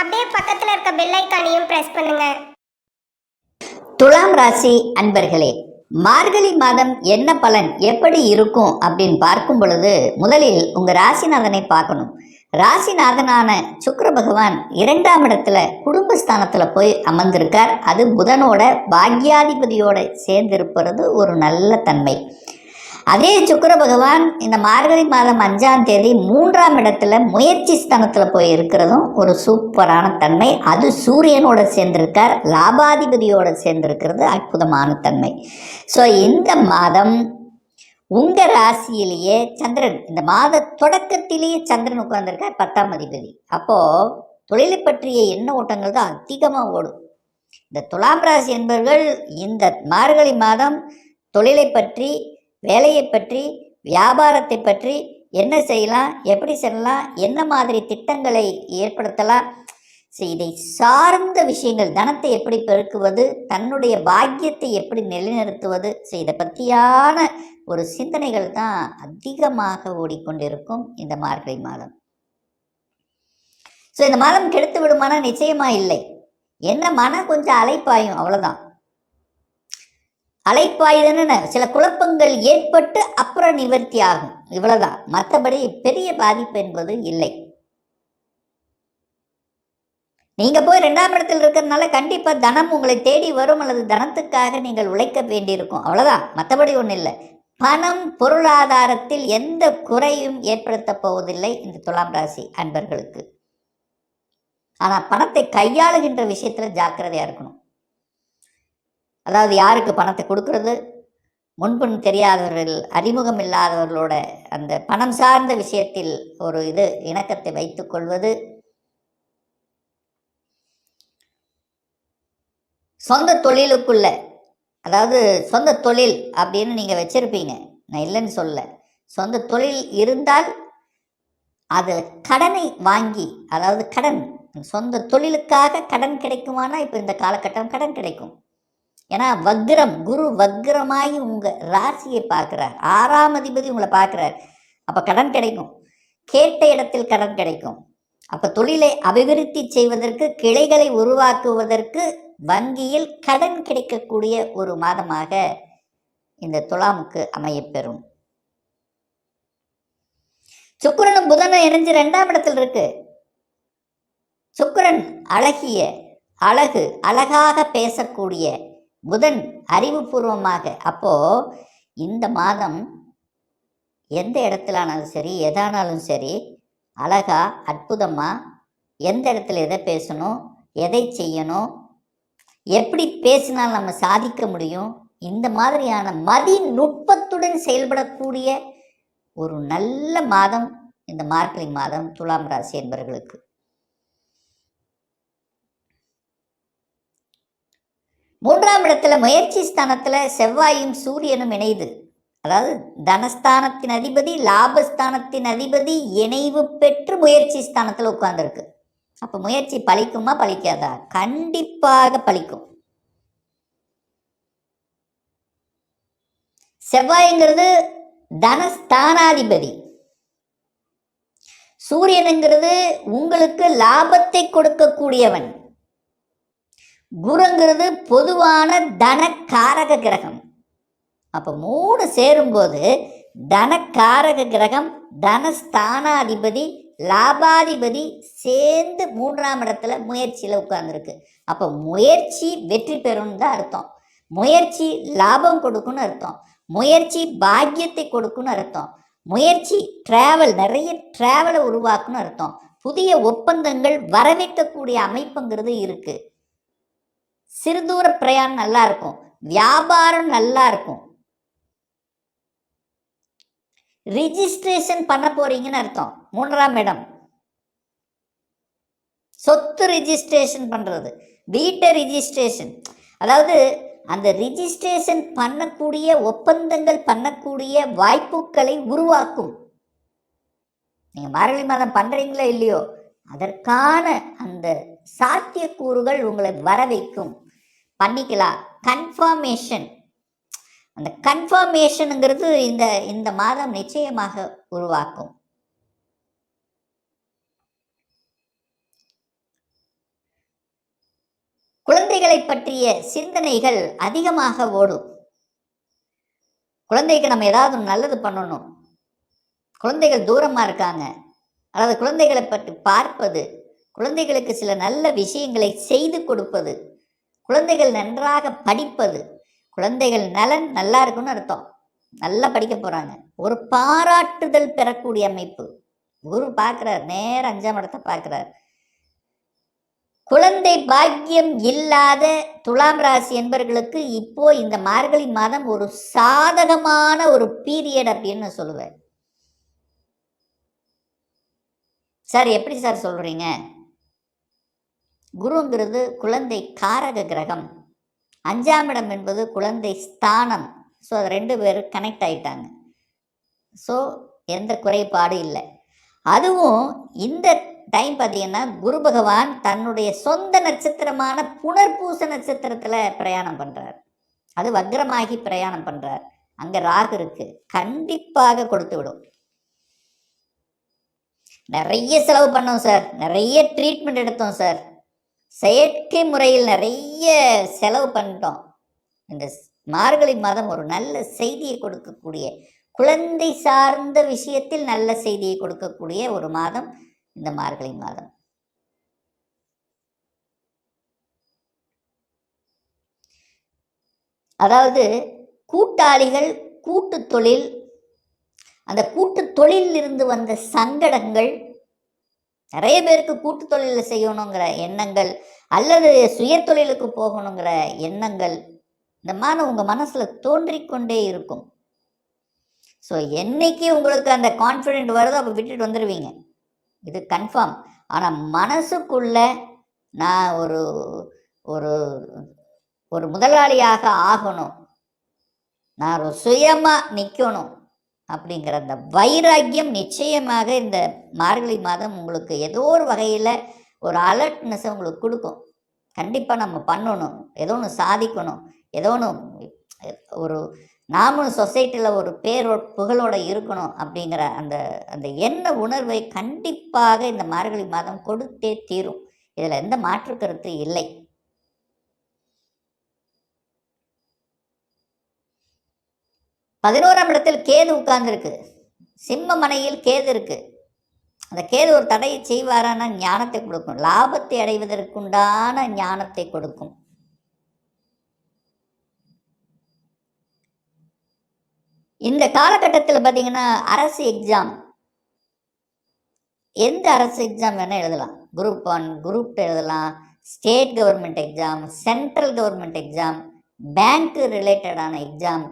அப்படியே பக்கத்துல இருக்க பெல் ஐக்கானையும் பிரஸ் பண்ணுங்க. துலாம் ராசி அன்பர்களே மார்கழி மாதம் என்ன பலன் எப்படி இருக்கும் அப்படின்னு பார்க்கும் பொழுது முதலில் உங்க ராசிநாதனை பார்க்கணும். ராசிநாதனான சுக்கர பகவான் இரண்டாம் இடத்துல குடும்பஸ்தானத்துல போய் அமர்ந்திருக்கார். அது புதனோட பாக்யாதிபதியோட சேர்ந்திருப்பது ஒரு நல்ல தன்மை. அதே சுக்கர பகவான் இந்த மார்கழி மாதம் அஞ்சாம் தேதி மூன்றாம் இடத்துல முயற்சி ஸ்தானத்தில் போய் இருக்கிறதும் ஒரு சூப்பரான தன்மை. அது சூரியனோட சேர்ந்திருக்கார் லாபாதிபதியோட சேர்ந்திருக்கிறது அற்புதமான தன்மை. ஸோ இந்த மாதம் உங்கள் ராசியிலேயே சந்திரன் இந்த மாத தொடக்கத்திலேயே சந்திரன் உட்கார்ந்துருக்கார் பத்தாம் அதிபதி. அப்போது தொழிலை பற்றிய எண்ண ஓட்டங்கள் தான் அதிகமாக ஓடும். இந்த துலாம் ராசி என்பவர்கள் இந்த மார்கழி மாதம் தொழிலை பற்றி வேலையை பற்றி வியாபாரத்தை பற்றி என்ன செய்யலாம் எப்படி செய்யலாம் என்ன மாதிரி திட்டங்களை ஏற்படுத்தலாம்? இதை சார்ந்த விஷயங்கள் தனத்தை எப்படி பெருக்குவது தன்னுடைய பாக்கியத்தை எப்படி நிலைநிறுத்துவது ஸோ இதை பற்றியான ஒரு சிந்தனைகள் தான் அதிகமாக ஓடிக்கொண்டிருக்கும் இந்த மார்கழி மாதம். ஸோ இந்த மாதம் கெடுத்து விடுமானா நிச்சயமாக இல்லை. என்ன மனம் கொஞ்சம் அலைப்பாயும் அவ்வளோதான் அலைப்பாயுதுன்னு சில குழப்பங்கள் ஏற்பட்டு அப்புறம் நிவர்த்தி ஆகும். இவ்வளவுதான். மற்றபடி பெரிய பாதிப்பு என்பது இல்லை. நீங்க போய் ரெண்டாம் இடத்தில் இருக்கிறதுனால கண்டிப்பா தனம் உங்களை தேடி வரும் அல்லது தனத்துக்காக நீங்கள் உழைக்க வேண்டியிருக்கும். அவ்வளவுதான். மற்றபடி ஒன்றும் இல்லை. பணம் பொருளாதாரத்தில் எந்த குறையும் ஏற்படுத்த போவதில்லை இந்த துலாம் ராசி அன்பர்களுக்கு. ஆனால் பணத்தை கையாளுகின்ற விஷயத்தில் ஜாக்கிரதையாக இருக்கணும். அதாவது யாருக்கு பணத்தை கொடுக்கறது? முன்பின் தெரியாதவர்கள் அறிமுகம் இல்லாதவர்களோட அந்த பணம் சார்ந்த விஷயத்தில் ஒரு இது இணக்கத்தை வைத்துக் கொள்வது. சொந்த தொழிலுக்குள்ள அதாவது சொந்த தொழில் அப்படின்னு நீங்கள் வச்சுருப்பீங்க. நான் இல்லைன்னு சொல்ல சொந்த தொழில் இருந்தால் அது கடனை வாங்கி அதாவது கடன் சொந்த தொழிலுக்காக கடன் கிடைக்குமானா இப்போ இந்த காலகட்டம் கடன் கிடைக்கும். ஏன்னா வக்ரம் குரு வக்ரமாகி உங்கள் ராசியை பார்க்குறார். ஆறாம் அதிபதி உங்களை பார்க்குறார். அப்போ கடன் கிடைக்கும். கேட்ட இடத்தில் கடன் கிடைக்கும். அப்போ தொழிலை அபிவிருத்தி செய்வதற்கு கிளைகளை உருவாக்குவதற்கு வங்கியில் கடன் கிடைக்கக்கூடிய ஒரு மாதமாக இந்த துலாமுக்கு அமையப்பெறும். சுக்கிரனும் புதனும் இணைஞ்சு ரெண்டாம் இடத்தில் இருக்கு. சுக்கிரன் அழகிய அழகு அழகாக பேசக்கூடிய புதன் அறிவுபூர்வமாக அப்போ இந்த மாதம் எந்த இடத்துலானாலும் சரி எதானாலும் சரி அழகா அற்புதமாக எந்த இடத்துல எதை பேசணும் எதை செய்யணும் எப்படி பேசினால் நம்ம சாதிக்க முடியும் இந்த மாதிரியான மதி நுட்பத்துடன் செயல்படக்கூடிய ஒரு நல்ல மாதம் இந்த மார்கழி மாதம் துலாம் ராசி என்பவர்களுக்கு மூன்றாம் இடத்துல முயற்சி ஸ்தானத்தில் செவ்வாயும் சூரியனும் இணையுது. அதாவது தனஸ்தானத்தின் அதிபதி லாபஸ்தானத்தின் அதிபதி இணைவு பெற்று முயற்சி ஸ்தானத்தில் உட்கார்ந்துருக்கு. அப்போ முயற்சி பழிக்குமா பழிக்காதா? கண்டிப்பாக பழிக்கும். செவ்வாய்ங்கிறது தனஸ்தானாதிபதி. சூரியனுங்கிறது உங்களுக்கு லாபத்தை கொடுக்கக்கூடியவன். குருங்கிறது பொதுவான தனக்காரக கிரகம். அப்போ மூணு சேரும்போது தனக்காரக கிரகம் தனஸ்தானாதிபதி லாபாதிபதி சேர்ந்து மூன்றாம் இடத்துல முயற்சியில் உட்கார்ந்துருக்கு. அப்போ முயற்சி வெற்றி பெறும்னு தான் அர்த்தம். முயற்சி லாபம் கொடுக்குன்னு அர்த்தம். முயற்சி பாக்கியத்தை கொடுக்குன்னு அர்த்தம். முயற்சி டிராவல் நிறைய டிராவலை உருவாக்குன்னு அர்த்தம். புதிய ஒப்பந்தங்கள் வரவேற்கக்கூடிய அமைப்புங்கிறது இருக்குது சிறு சிறுதூர பிரயாணம் நல்லா இருக்கும். வியாபாரம் நல்லா இருக்கும். ரிஜிஸ்ட்ரேஷன் பண்ண போறீங்கன்னு அர்த்தம். மூன்றாம் இடம். சொத்து ரிஜிஸ்ட்ரேஷன் பண்றது. வீட்டை ரிஜிஸ்ட்ரேஷன் அதாவது அந்த ரிஜிஸ்ட்ரேஷன் பண்ணக்கூடிய ஒப்பந்தங்கள் பண்ணக்கூடிய வாய்ப்புகளை உருவாக்கும். நீங்க மார்கழி மாதம் பண்றீங்களோ இல்லையோ? அதற்கான அந்த சாத்தியக்கூறுகள் உங்களை வர வைக்கும் பண்ணிக்கலாம் கன்ஃபர்மேஷன் அந்த கன்ஃபர்மேஷனுங்கிறது இந்த இந்த மாதம் நிச்சயமாக உருவாக்கும். குழந்தைகளை பற்றிய சிந்தனைகள் அதிகமாக ஓடும். குழந்தைக்கு நம்ம ஏதாவது நல்லது பண்ணணும். குழந்தைகள் தூரமாக இருக்காங்க. அதாவது குழந்தைகளை பற்றி பார்ப்பது குழந்தைகளுக்கு சில நல்ல விஷயங்களை செய்து கொடுப்பது. குழந்தைகள் நன்றாக படிப்பது. குழந்தைகள் நலன் நல்லா இருக்குன்னு அர்த்தம். நல்லா படிக்க போகிறாங்க ஒரு பாராட்டுதல் பெறக்கூடிய அமைப்பு. குரு பார்க்குறார் நேர அஞ்சாம் இடத்தை பார்க்குறார். குழந்தை பாக்கியம் இல்லாத துலாம் ராசி என்பவர்களுக்கு இப்போ இந்த மார்கழி மாதம் ஒரு சாதகமான ஒரு பீரியட் அப்படின்னு நான் சொல்லுவேன். சார் எப்படி சார் சொல்கிறீங்க குருங்கிறது குழந்தை காரக கிரகம். அஞ்சாம் இடம் என்பது குழந்தை ஸ்தானம். ஸோ அது ரெண்டு பேரும் கனெக்ட் ஆகிட்டாங்க ஸோ எந்த குறைபாடு இல்லை. அதுவும் இந்த டைம் பார்த்தீங்கன்னா குரு பகவான் தன்னுடைய சொந்த நட்சத்திரமான புனர்பூச நட்சத்திரத்தில் பிரயாணம் பண்ணுறார் அது வக்ரமாகி பிரயாணம் பண்ணுறார் அங்கே ராகு இருக்கு கண்டிப்பாக கொடுத்து விடும். நிறைய செலவு பண்ணோம் சார். நிறைய ட்ரீட்மெண்ட் எடுத்தோம் சார். செயற்கை முறையில் நிறைய செலவு பண்ணிட்டோம். இந்த மார்கழி மாதம் ஒரு நல்ல செய்தியை கொடுக்கக்கூடிய குழந்தை சார்ந்த விஷயத்தில் நல்ல செய்தியை கொடுக்கக்கூடிய ஒரு மாதம் இந்த மார்கழி மாதம். அதாவது கூட்டாளிகள் கூட்டு தொழில் அந்த கூட்டு தொழிலிருந்து வந்த சங்கடங்கள் நிறைய பேருக்கு கூட்டு தொழிலில் செய்யணுங்கிற எண்ணங்கள் அல்லது சுய தொழிலுக்கு போகணுங்கிற எண்ணங்கள் இந்த மாதிரி உங்கள் மனசில் தோன்றிக்கொண்டே இருக்கும். ஸோ என்னைக்கு உங்களுக்கு அந்த கான்ஃபிடென்ட் வருதோ அப்போ விட்டுட்டு வந்துடுவீங்க இது கன்ஃபார்ம் ஆனால் மனசுக்குள்ள நான் ஒரு ஒரு ஒரு முதலாளியாக ஆகணும். நான் ஒரு சுயமாக நிற்கணும் அப்படிங்கிற அந்த வைராக்கியம் நிச்சயமாக இந்த மார்கழி மாதம் உங்களுக்கு ஏதோ ஒரு வகையில் ஒரு அலர்ட்னஸை உங்களுக்கு கொடுக்கும். கண்டிப்பாக நம்ம பண்ணணும். ஏதோ ஒன்று சாதிக்கணும். ஏதோ ஒன்று ஒரு நாமளும் சொசைட்டியில் ஒரு பேரோ புகழோடு இருக்கணும் அப்படிங்கிற அந்த அந்த எண்ண உணர்வை கண்டிப்பாக இந்த மார்கழி மாதம் கொடுத்தே தீரும். இதில் எந்த மாற்று கருத்து இல்லை. பதினோராம் இடத்தில் கேது உட்கார்ந்துருக்கு. சிம்ம மனையில் கேது இருக்குது அந்த கேது ஒரு தடையை செய்வாரான? ஞானத்தை கொடுக்கும். லாபத்தை அடைவதற்குண்டான ஞானத்தை கொடுக்கும். இந்த காலகட்டத்தில் பார்த்தீங்கன்னா அரசு எக்ஸாம் எந்த அரசு எக்ஸாம் வேணால் எழுதலாம். குரூப் ஒன் குரூப் டூ எழுதலாம். State government exam central government exam bank ரிலேட்டடான எக்ஸாம்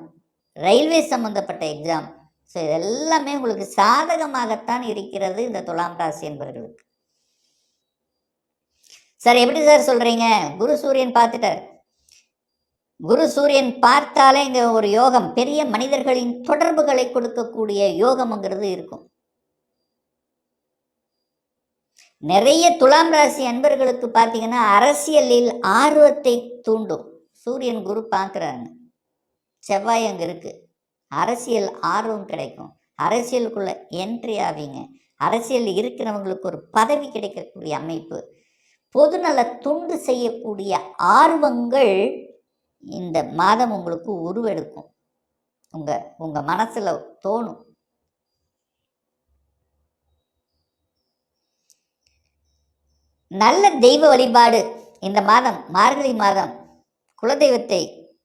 ரயில்வே சம்மந்தப்பட்ட எக்ஸாம் ஸோ இதெல்லாமே உங்களுக்கு சாதகமாகத்தான் இருக்கிறது இந்த துலாம் ராசி என்பவர்களுக்கு. சார் எப்படி சார் சொல்கிறீங்க குரு சூரியன் பார்த்துட்டார். குரு சூரியன் பார்த்தாலே இங்கே ஒரு யோகம் பெரிய மனிதர்களின் தொடர்புகளை கொடுக்கக்கூடிய யோகம்ங்கிறது இருக்கும். நிறைய துலாம் ராசி அன்பர்களுக்கு பார்த்தீங்கன்னா அரசியலில் ஆர்வத்தை தூண்டும். சூரியன் குரு பார்க்குறாங்க. செவ்வாய் அங்கே இருக்குது அரசியல் ஆர்வம் கிடைக்கும். அரசியலுக்குள்ளே என்ட்ரி ஆவீங்க. அரசியல் இருக்கிறவங்களுக்கு ஒரு பதவி கிடைக்கக்கூடிய அமைப்பு. பொதுநல துண்டு செய்யக்கூடிய ஆர்வங்கள் இந்த மாதம் உங்களுக்கு உருவெடுக்கும். உங்கள் உங்கள் மனசில் தோணும். நல்ல தெய்வ வழிபாடு இந்த மாதம் மார்கழி மாதம். குலதெய்வத்தை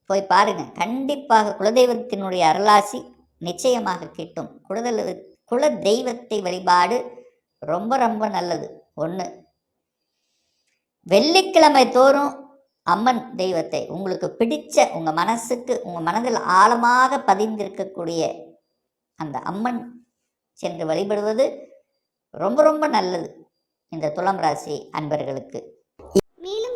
போய் பாருங்க. கண்டிப்பாக குலதெய்வத்தினுடைய அருளாசி நிச்சயமாக கிட்டும். குலதெய்வ குல தெய்வத்தை வழிபாடு ரொம்ப ரொம்ப நல்லது. ஒன்று வெள்ளிக்கிழமை தோறும் அம்மன் தெய்வத்தை உங்களுக்கு பிடித்த உங்கள் மனசுக்கு உங்கள் மனதில் ஆழமாக பதிந்திருக்கக்கூடிய அந்த அம்மன் சென்று வழிபடுவது ரொம்ப ரொம்ப நல்லது. இந்த துளம் ராசி அன்பர்களுக்கு.